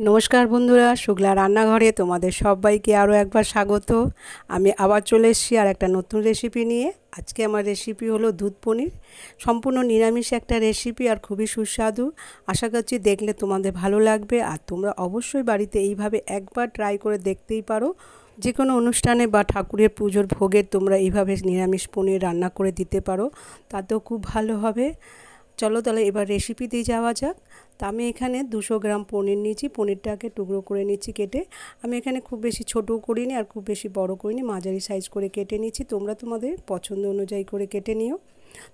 নমস্কার বন্ধুরা, শুক্লা রান্নাঘরে তোমাদের সবাইকে আরও একবার স্বাগত। আমি আবার চলে এসেছি আর একটা নতুন রেসিপি নিয়ে। আজকে আমার রেসিপি হলো দুধ পনির। সম্পূর্ণ নিরামিষ একটা রেসিপি আর খুবই সুস্বাদু। আশা করছি দেখলে তোমাদের ভালো লাগবে আর তোমরা অবশ্যই বাড়িতে এইভাবে একবার ট্রাই করে দেখতেই পারো। যে কোনো অনুষ্ঠানে বা ঠাকুরের পুজোর ভোগের তোমরা এইভাবে নিরামিষ পনির রান্না করে দিতে পারো। তাতেও খুব ভালো হবে। চলো তাহলে এবার রেসিপি দিয়ে যাওয়া যাক। তা আমি এখানে দুশো গ্রাম পনির নিয়েছি, পনিরটাকে টুকরো করে নিচ্ছি কেটে। আমি এখানে খুব বেশি ছোটও করিনি আর খুব বেশি বড় করিনি, মাঝারি সাইজ করে কেটে নিচ্ছি। তোমরা তোমাদের পছন্দ অনুযায়ী করে কেটে নিও।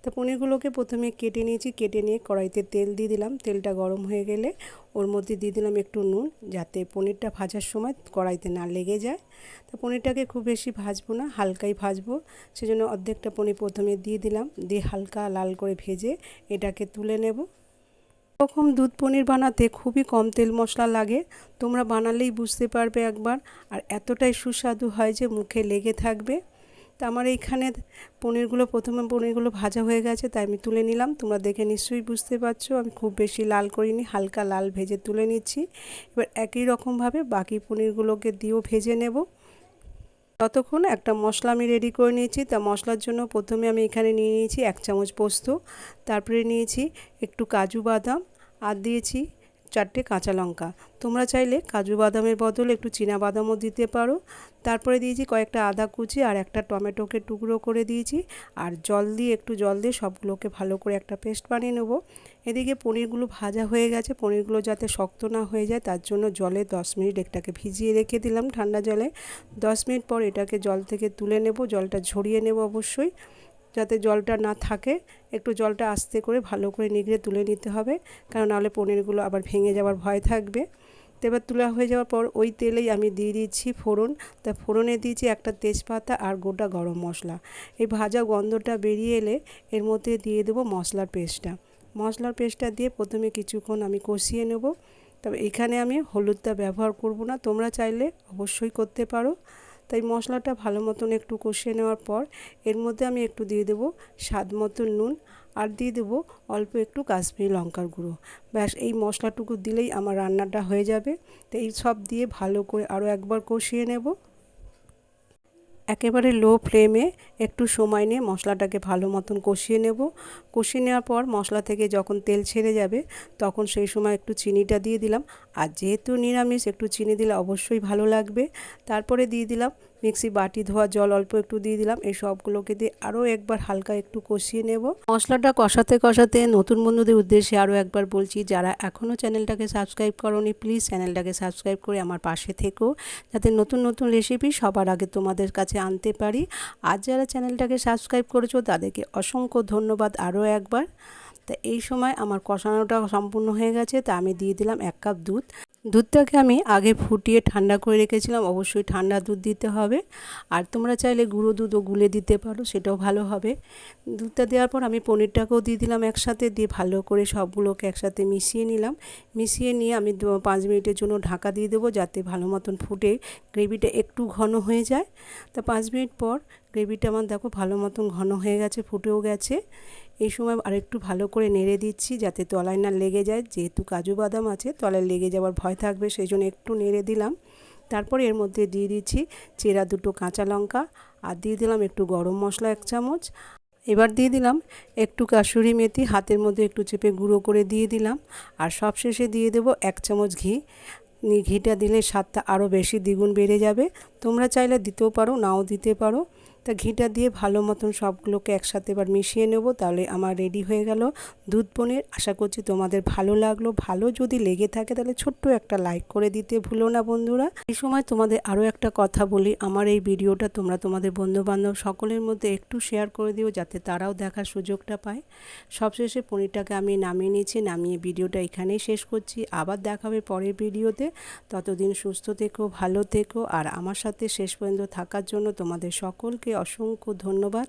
তো পনিরগুলোকে প্রথমে কেটে নিয়েছি, কেটে নিয়ে কড়াইতে তেল দিয়ে দিলাম। তেলটা গরম হয়ে গেলে ওর মধ্যে দিয়ে দিলাম একটু নুন, যাতে পনিরটা ভাজার সময় কড়াইতে না লেগে যায়। তো পনিরটাকে খুব বেশি ভাজবো না, হালকাই ভাজবো। সেজন্য অর্ধেকটা পনির প্রথমে দিয়ে দিলাম, দিয়ে হালকা লাল করে ভেজে এটাকে তুলে নেব। রকম দুধ পনির বানাতে খুবই কম তেল মশলা লাগে, তোমরা বানালেই বুঝতে পারবে একবার। আর এতটাই সুস্বাদু হয় যে মুখে লেগে থাকবে। তো আমার এইখানে পনিরগুলো, প্রথমে পনিরগুলো ভাজা হয়ে গেছে, তাই আমি তুলে নিলাম। তোমরা দেখে নিশ্চয়ই বুঝতে পারছ, আমি খুব বেশি লাল করিনি, হালকা লাল ভেজে তুলে নিচ্ছি। এবার একই রকমভাবে বাকি পনিরগুলোকে দিয়েও ভেজে নেব। ততক্ষণ একটা মশলা আমি রেডি করে নিয়েছি, তা মশলার জন্য প্রথমে আমি এখানে নিয়ে নিয়েছি এক চামচ পোস্ত, তারপরে নিয়েছি একটু কাজু বাদাম, আর দিয়েছি চারটে কাঁচা লঙ্কা। তোমরা চাইলে কাজু বাদামের বদলে একটু চীনা বাদামও দিতে পারো। তারপরে দিয়েছি কয়েকটা আদা কুচি আর একটা টমেটোকে টুকরো করে দিয়েছি। আর জল দিয়ে একটু জল দিয়ে সবগুলোকে ভালো করে একটা পেস্ট বানিয়ে নেব। এদিকে পনিরগুলো ভাজা হয়ে গেছে। পনিরগুলো যাতে শক্ত না হয়ে যায়, তার জন্য জলে দশ মিনিট এটাকে ভিজিয়ে রেখে দিলাম ঠান্ডা জলে। দশ মিনিট পর এটাকে জল থেকে তুলে নেব। জলটা ঝরিয়ে নেব অবশ্যই। যাতে জলটা না থাকে, একটু জলটা আস্তে করে ভালো করে নিগড়ে তুলে নিতে হবে, কারণ নাহলে পনিরগুলো আবার ভেঙে যাওয়ার ভয় থাকবে। তো এবার তোলা হয়ে যাওয়ার পর ওই তেলেই আমি দিয়ে দিচ্ছি ফোড়ন। তা ফোড়নে দিয়েছি একটা তেজপাতা আর গোটা গরম মশলা। এই ভাজা গন্ধটা বেরিয়ে এলে এর মধ্যে দিয়ে দেবো মশলার পেস্টটা। মশলার পেস্টটা দিয়ে প্রথমে কিছুক্ষণ আমি কষিয়ে নেব। তবে এখানে আমি হলুদটা ব্যবহার করব না, তোমরা চাইলে অবশ্যই করতে পারো। তাই মশলাটা ভালো মতন একটু কষিয়ে নেওয়ার পর এর মধ্যে আমি একটু দিয়ে দেবো স্বাদ মতন নুন আর দিয়ে দেবো অল্প একটু কাশ্মীরি লঙ্কার গুঁড়ো। ব্যাস, এই মশলাটুকু দিলেই আমার রান্নাটা হয়ে যাবে। তো এই সব দিয়ে ভালো করে আরও একবার কষিয়ে নেব। একেবারে লো ফ্লেমে একটু সময় নিয়ে মশলাটাকে ভালো মতন কষিয়ে নেব। কষিয়ে নেওয়ার পর মশলা থেকে যখন তেল ছেড়ে যাবে, তখন সেই সময় একটু চিনিটা দিয়ে দিলাম। আর যেহেতু নিরামিষ, একটু চিনি দিলে অবশ্যই ভালো লাগবে। তারপরে দিয়ে দিলাম মিক্সি বাটি ধোয়া জল অল্প একটু দিয়ে দিলাম। এই সবগুলোকে দিয়ে আরও একবার হালকা একটু কষিয়ে নেব। মশলাটা কষাতে কষাতে নতুন বন্ধুদের উদ্দেশ্যে আরও একবার বলছি, যারা এখনও চ্যানেলটাকে সাবস্ক্রাইব করনি, প্লিজ চ্যানেলটাকে সাবস্ক্রাইব করে আমার পাশে থেকো, যাতে নতুন নতুন রেসিপি সবার আগে তোমাদের কাছে আনতে পারি। আর যারা চ্যানেলটাকে সাবস্ক্রাইব করেছ, তাদেরকে অসংখ্য ধন্যবাদ আরও একবার। তা এই সময় আমার কষানোটা সম্পূর্ণ হয়ে গেছে, তা আমি দিয়ে দিলাম এক কাপ দুধ। দুধটাকে আমি আগে ফুটিয়ে ঠান্ডা করে রেখেছিলাম, অবশ্যই ঠান্ডা দুধ দিতে হবে। আর তোমরা চাইলে গুঁড়ো দুধও গুলে দিতে পারো, সেটাও ভালো হবে। দুধটা দেওয়ার পর আমি পনিরটাকেও দিয়ে দিলাম একসাথে, দিয়ে ভালো করে সবগুলোকে একসাথে মিশিয়ে নিলাম। মিশিয়ে নিয়ে আমি পাঁচ মিনিটের জন্য ঢাকা দিয়ে দেবো, যাতে ভালো মতন ফুটে গ্রেভিটা একটু ঘন হয়ে যায়। তা পাঁচ মিনিট পর গ্রেভিটা আমার দেখো ভালো মতন ঘন হয়ে গেছে, ফুটেও গেছে। এই সময় আরেকটু ভালো করে নেড়ে দিচ্ছি যাতে তলায় না লেগে যায়। যেহেতু কাজু বাদাম আছে, তলায় লেগে যাওয়ার ভয় থাকবে সেই জন্য একটু নেড়ে দিলাম। তারপরে এর মধ্যে দিয়ে দিচ্ছি চেরা দুটো কাঁচা লঙ্কা আর দিয়ে দিলাম একটু গরম মশলা এক চামচ। এবার দিয়ে দিলাম একটু কাসুরি মেথি, হাতের মধ্যে একটু চেপে গুঁড়ো করে দিয়ে দিলাম। আর সবশেষে দিয়ে দেবো এক চামচ ঘি। ঘিটা দিলে স্বাদটা আরও বেশি দ্বিগুণ বেড়ে যাবে। তোমরা চাইলে দিতেও পারো, নাও দিতে পারো। তা ঘিটা দিয়ে ভালো মতন সবগুলোকে একসাথে এবার মিশিয়ে নেব, তাহলে আমার রেডি হয়ে গেল দুধ পনির। আশা করছি তোমাদের ভালো লাগল। ভালো যদি লেগে থাকে তাহলে ছোট্ট একটা লাইক করে দিতে ভুলো না বন্ধুরা। এই সময় তোমাদের আরও একটা কথা বলি, আমার এই ভিডিওটা তোমরা তোমাদের বন্ধুবান্ধব সকলের মধ্যে একটু শেয়ার করে দিও, যাতে তারাও দেখার সুযোগটা পায়। সবশেষে পনিরটাকে আমি নামিয়ে নিয়েছি, নামিয়ে ভিডিওটা এখানেই শেষ করছি। আবার দেখাবে পরের ভিডিওতে। ততদিন সুস্থ থেকো, ভালো থেকো, আর আমার সাথে শেষ পর্যন্ত থাকার জন্য তোমাদের সকলকে অসংখ্য ধন্যবাদ।